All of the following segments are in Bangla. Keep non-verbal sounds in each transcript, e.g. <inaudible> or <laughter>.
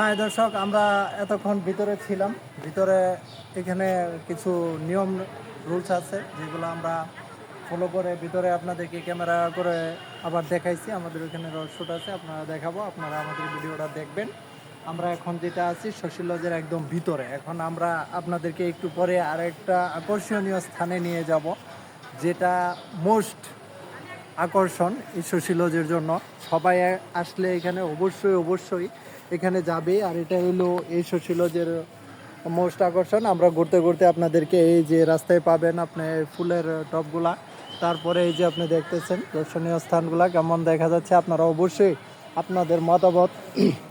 হ্যাঁ দর্শক, আমরা এতক্ষণ ভিতরে ছিলাম। ভিতরে এখানে কিছু নিয়ম রুলস আছে, যেগুলো আমরা ফলো করে ভিতরে আপনাদেরকে ক্যামেরা করে আবার দেখাইছি। আমাদের ওখানে শুট আছে, আপনারা দেখাবো, আপনারা আমাদের ভিডিওটা দেখবেন। আমরা এখন যেটা আছি, শশী লজের একদম ভিতরে। এখন আমরা আপনাদেরকে একটু পরে আরেকটা আকর্ষণীয় স্থানে নিয়ে যাব, যেটা মোস্ট আকর্ষণ এই শশী লজের জন্য। সবাই আসলে এখানে অবশ্যই অবশ্যই এখানে যাবে। আর এটা হলো, এই শশী লজের মোস্ট আকর্ষণ। আমরা ঘুরতে ঘুরতে আপনাদেরকে এই যে রাস্তায় পাবেন আপনি ফুলের টপগুলা। তারপরে এই যে আপনি দেখতেছেন দর্শনীয় স্থানগুলা কেমন দেখা যাচ্ছে, আপনারা অবশ্যই আপনাদের মতামত,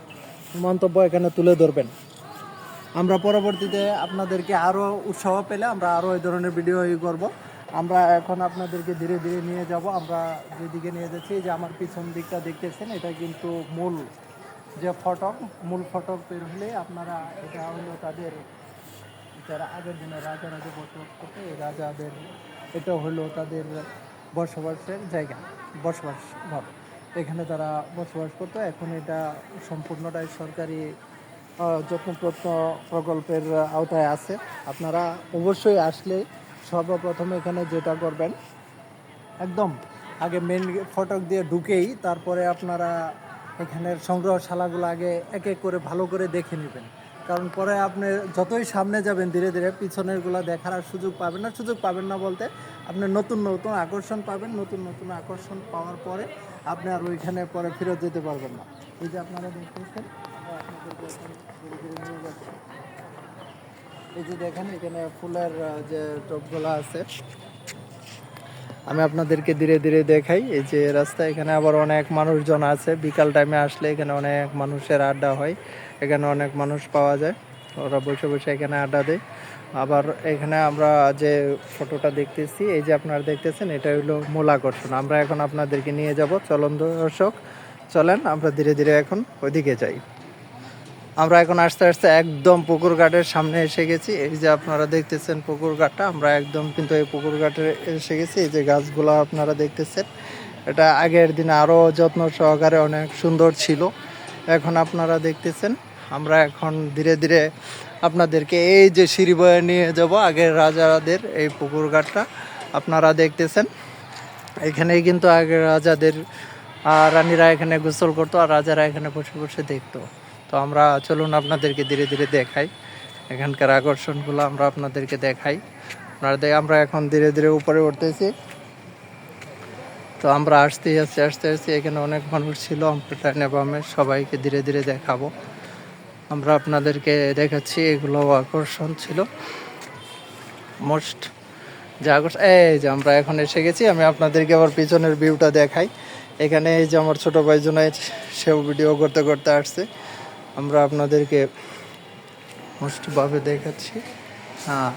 <clears throat> মন্তব্য এখানে তুলে ধরবেন। আমরা পরবর্তীতে আপনাদেরকে আরও উৎসাহ পেলে আমরা আরও এই ধরনের ভিডিও করব। আমরা এখন আপনাদেরকে ধীরে ধীরে নিয়ে যাব। আমরা যেদিকে নিয়ে যাচ্ছি যে আমার পিছন দিকটা দেখতেছেন, এটা কিন্তু মূল যে ফটক, মূল ফটক বের হলে আপনারা এটা হলো তাদের, যারা আগের দিনে রাজা রাজা বসবাস করতো, এই রাজাদের এটা হলো তাদের বসবাসের জায়গা, বসবাস ঘর। এখানে তারা বসবাস করতো, এখন এটা সম্পূর্ণটাই সরকারি যত্নপ্রত্ন প্রকল্পের আওতায় আছে। আপনারা অবশ্যই আসলে সর্বপ্রথম এখানে যেটা করবেন, একদম আগে মেন ফটক দিয়ে ঢুকেই তারপরে আপনারা এখানের সংগ্রহশালাগুলো আগে এক এক করে ভালো করে দেখে নেবেন। কারণ পরে আপনি যতই সামনে যাবেন, ধীরে ধীরে পিছনেরগুলো দেখার আর সুযোগ পাবেন না। সুযোগ পাবেন না বলতে আপনি নতুন নতুন আকর্ষণ পাবেন। নতুন নতুন আকর্ষণ পাওয়ার পরে আপনি আর ওইখানে পরে ফেরত যেতে পারবেন না। এই যে আপনারা দেখতেছেন, এই যে দেখেন, এখানে ফুলের যে টপগুলো আছে আমি আপনাদেরকে ধীরে ধীরে দেখাই, এই যে রাস্তা এখানে আবার অনেক মানুষজন আছে। বিকাল টাইমে আসলে এখানে অনেক মানুষের আড্ডা হয়, এখানে অনেক মানুষ পাওয়া যায়। ওরা বসে বসে এখানে আড্ডা দেয়। আবার এখানে আমরা যে ফটোটা দেখতেছি, এই যে আপনারা দেখতেছেন, এটা হলো মূল আকর্ষণ। আমরা এখন আপনাদেরকে নিয়ে যাব। চলন দর্শক, চলেন, আমরা ধীরে ধীরে এখন ওইদিকে যাই। আমরা এখন আস্তে আস্তে একদম পুকুর ঘাটের সামনে এসে গেছি। এই যে আপনারা দেখতেছেন পুকুর ঘাটটা, আমরা একদম কিন্তু এই পুকুর ঘাটে এসে গেছি। এই যে গাছগুলো আপনারা দেখতেছেন, এটা আগের দিনে আরও যত্ন সহকারে অনেক সুন্দর ছিল। এখন আপনারা দেখতেছেন, আমরা এখন ধীরে ধীরে আপনাদেরকে এই যে সিঁড়ি বয়ে নিয়ে যাব, আগের রাজাদের এই পুকুর ঘাটটা। আপনারা দেখতেছেন, এখানেই কিন্তু আগের রাজাদের রানীরা এখানে গোসল করতো আর রাজারা এখানে বসে বসে দেখতো। তো আমরা চলুন আপনাদেরকে ধীরে ধীরে দেখাই। এখানকার আকর্ষণগুলো আমরা আপনাদেরকে দেখাই। আপনারা আমরা এখন ধীরে ধীরে উপরে উঠতেছি। তো আমরা আসতেই আসতে আসতে আসছি এখানে অনেক মানুষ ছিল, আমরা বামে সবাইকে ধীরে ধীরে দেখাবো। আমরা আপনাদেরকে দেখাচ্ছি, এগুলো আকর্ষণ ছিল। মোস্ট যে আকর্ষণ, এই যে আমরা এখন এসে গেছি, আমি আপনাদেরকে আবার পিছনের ভিউটা দেখাই। এখানে এই যে আমার ছোটো ভাই সেও ভিডিও করতে করতে আসছে। আমরা আপনাদেরকে মোস্টভাবে দেখাচ্ছি। হ্যাঁ।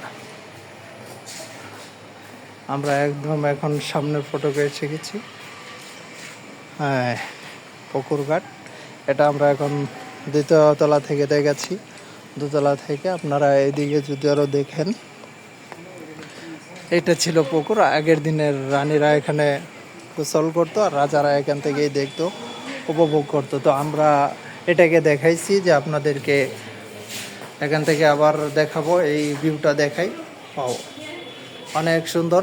আমরা একদম এখন সামনের ফটোকে এসে গেছি হ্যাঁ পুকুরঘাট। এটা আমরা এখন দ্বিতীয় তলা থেকে দেখাচ্ছি। দোতলা থেকে আপনারা এদিকে যদি আরও দেখেন, এটা ছিল পুকুর। আগের দিনের রানীরা এখানে গোসল করতো আর রাজারা এখান থেকেই দেখতো, উপভোগ করতো। তো আমরা এটাকে দেখাইছি যে আপনাদেরকে এখান থেকে আবার দেখাবো, এই ভিউটা দেখাই। পাও অনেক সুন্দর।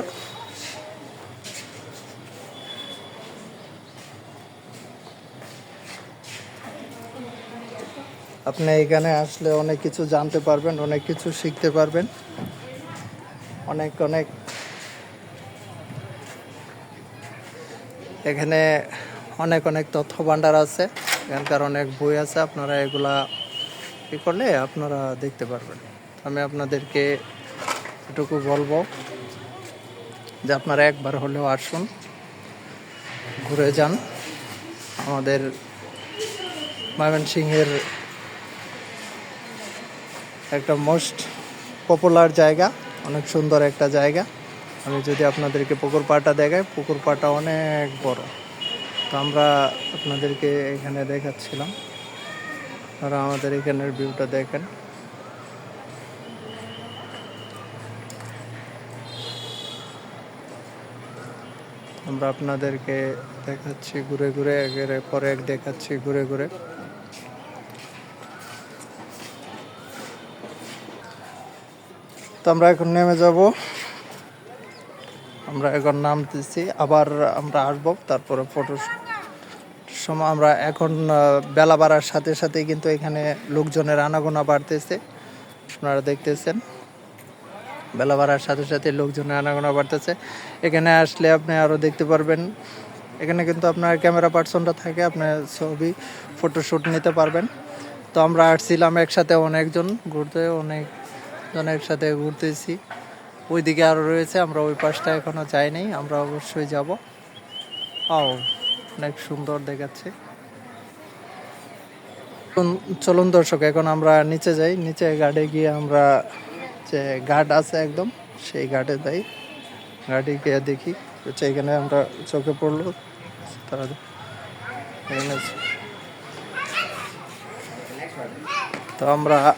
আপনি এখানে আসলে অনেক কিছু জানতে পারবেন, অনেক কিছু শিখতে পারবেন। অনেক অনেক। এখানে অনেক অনেক তথ্য ভাণ্ডার আছে। এখানকার অনেক বই আছে, আপনারা এগুলা ই করলে আপনারা দেখতে পারবেন। আমি আপনাদেরকে এটুকু বলব যে আপনারা একবার হলেও আসুন, ঘুরে যান। আমাদের ময়মনসিংহের একটা মোস্ট পপুলার জায়গা, অনেক সুন্দর একটা জায়গা। আমি যদি আপনাদেরকে পুকুর পাড়টা দেখাই, পুকুর পাড়টা অনেক বড়। তো আমরা আপনাদেরকে এখানে দেখাচ্ছিলাম। আর আমাদের এখানের ভিউটা দেখেন। আমরা আপনাদেরকে দেখাচ্ছি ঘুরে ঘুরে, একের পরে এক দেখাচ্ছি ঘুরে ঘুরে। তো আমরা এখন নেমে যাব। আমরা এখন নামতেছি, আবার আমরা আসব, তারপরে ফটো সময় আমরা এখন বেলা বাড়ার সাথে সাথে কিন্তু এখানে লোকজনের আনাগোনা বাড়তেছে। আপনারা দেখতেছেন, বেলা বাড়ার সাথে সাথে লোকজনের আনাগোনা বাড়তেছে। এখানে আসলে আপনি আরও দেখতে পারবেন, এখানে কিন্তু আপনার ক্যামেরা পার্সনটা থাকে আপনার ছবি ফটোশ্যুট নিতে পারবেন। তো আমরা আসছিলাম একসাথে অনেকজন, ঘুরতে অনেকজন একসাথে ঘুরতেছি। ওইদিকে আরও রয়েছে, আমরা ওই পাশটা এখনও যাইনি আমরা অবশ্যই যাব। ও অনেক সুন্দর দেখাচ্ছে। চলুন- দর্শক, এখন আমরা নিচে যাই। নিচে ঘাটে গিয়ে আমরা যে ঘাট আছে একদম, সেই ঘাটে যাই। ঘাটে গিয়ে দেখি এখানে আমরা চোখে পড়ল। তারা তো আমরা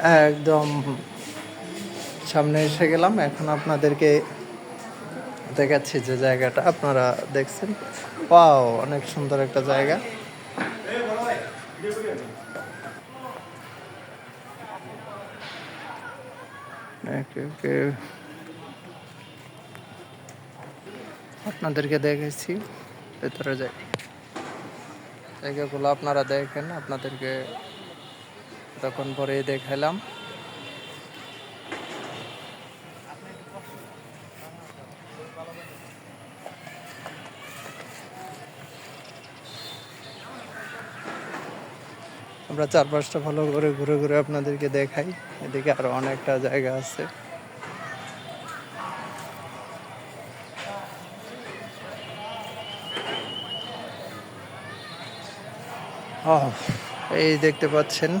একদম সামনে এসে গেলাম। এখন আপনাদেরকে দেখাচ্ছি যে জায়গাটা। আপনারা দেখছেন? পাও অনেক সুন্দর একটা জায়গা। আপনাদেরকে দেখেছি ভেতরে যাই। জায়গাগুলো আপনারা দেখেন, আপনাদেরকে তখন পরে দেখালাম। আমরা চার পাঁচটা ভালো করে ঘুরে ঘুরে আপনাদেরকে দেখাই। এদিকে আরও অনেকটা জায়গা আছে। এই দেখতে পাচ্ছেন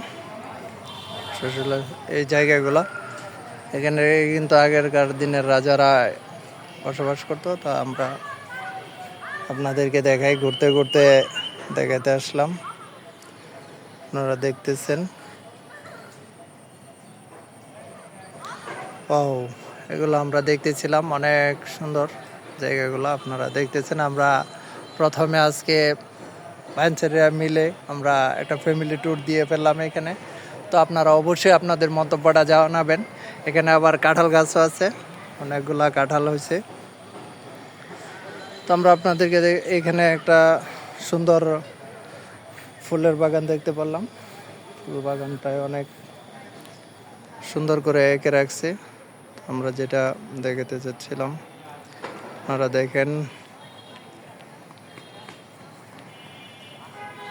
এই জায়গাগুলো। এখানে কিন্তু আগেরকার দিনের রাজারা বসবাস করতো, তা আমরা আপনাদেরকে দেখাই। ঘুরতে ঘুরতে দেখাতে আসলাম। আপনারা দেখতেছেন। ও এগুলো আমরা দেখতেছিলাম, অনেক সুন্দর জায়গাগুলো আপনারা দেখতেছেন। আমরা প্রথমে আজকে বাঞ্চারিয়া মিলে আমরা একটা ফ্যামিলি ট্যুর দিয়ে ফেললাম এখানে। তো আপনারা অবশ্যই আপনাদের মন্তব্যটা জানাবেন। এখানে আবার কাঁঠাল গাছও আছে, অনেকগুলা কাঁঠাল হয়েছে। তো আমরা আপনাদেরকে এখানে একটা সুন্দর ফুলের বাগান দেখতে পারলাম। ফুল বাগানটায় অনেক সুন্দর করে এঁকে রাখছে। আমরা যেটা দেখাতে চাচ্ছিলাম, আপনারা দেখেন।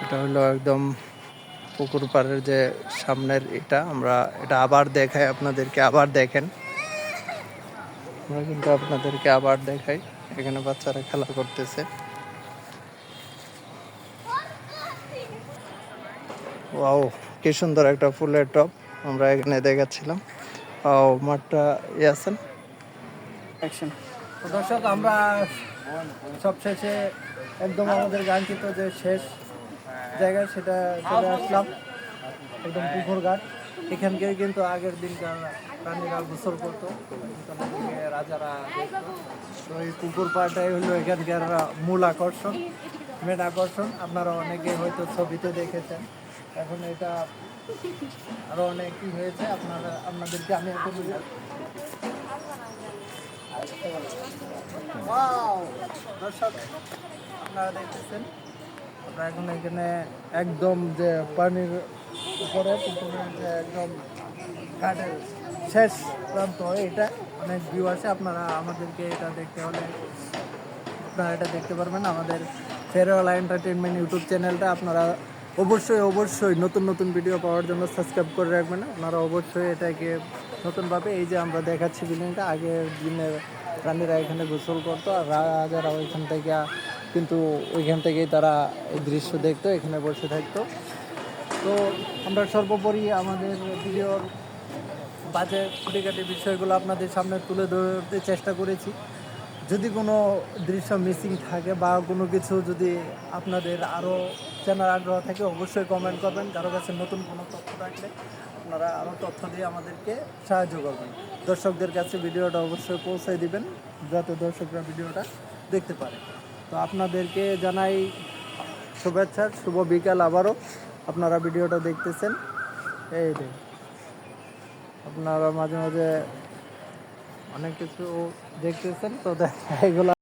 এটা হলো একদম পুকুর পাড়ের যে সামনের এটা। আমরা এটা আবার দেখাই, আপনাদেরকে আবার দেখেন। আমরা কিন্তু আপনাদেরকে আবার দেখাই। এখানে বাচ্চারা খেলা করতেছে। ওয়াও, কি সুন্দর একটা ফুলের টপ আমরা এখানে দেখাচ্ছিলাম। ও মাঠটা ইয়ে আছেন দর্শক, আমরা সবশেষে একদম আমাদের গানচিত যে শেষ জায়গা সেটা চলে আসলাম। একদম পুকুর ঘাট। এখানকে কিন্তু আগের দিনকার প্রাণীরা গোসল করতো। রাজারা তো এই পুকুর পাড়টাই হলো এখানকার মূল আকর্ষণ, মেন আকর্ষণ। আপনারা অনেকে হয়তো ছবিতে দেখেছেন। এখন এটা আরও অনেক কি হয়েছে, আপনারা, আপনাদেরকে আমি আপনারা এখন এখানে একদম যে পানির উপরে যে একদম ঘাটের শেষ প্রান্ত, এটা অনেক ভিউ আছে। আপনারা আমাদেরকে এটা দেখতে হলে আপনারা এটা দেখতে পারবেন। আমাদের ফেরওয়ালা এন্টারটেনমেন্ট ইউটিউব চ্যানেলটা আপনারা অবশ্যই অবশ্যই নতুন নতুন ভিডিও পাওয়ার জন্য সাবস্ক্রাইব করে রাখবেন। আপনারা অবশ্যই এটাকে নতুনভাবে এই যে আমরা দেখাচ্ছি বিল্ডিংটা আগের দিনের রানীরা এখানে গোসল করতো আর রাজারা ওইখান থেকে কিন্তু ওইখান থেকেই তারা এই দৃশ্য দেখতো, এখানে বসে থাকতো। তো আমরা সর্বোপরি আমাদের ভিডিওর বাজে খুঁটিকাটি বিষয়গুলো আপনাদের সামনে তুলে ধরতে চেষ্টা করেছি। যদি কোনো দৃশ্য মিসিং থাকে বা কোনো কিছু যদি আপনাদের আরও জানার আগ্রহ থাকে, অবশ্যই কমেন্ট করবেন। কারও কাছে নতুন কোনো তথ্য থাকলে আপনারা আরও তথ্য দিয়ে আমাদেরকে সাহায্য করবেন। দর্শকদের কাছে ভিডিওটা অবশ্যই পৌঁছে দিবেন, যাতে দর্শকরা ভিডিওটা দেখতে পারে। তো আপনাদেরকে জানাই শুভেচ্ছা, শুভ বিকাল আবারও। আপনারা ভিডিওটা দেখতেছেন। এই আপনারা মাঝে মাঝে অনেক কিছু দেখতেছেন তো দেখ- এগুলা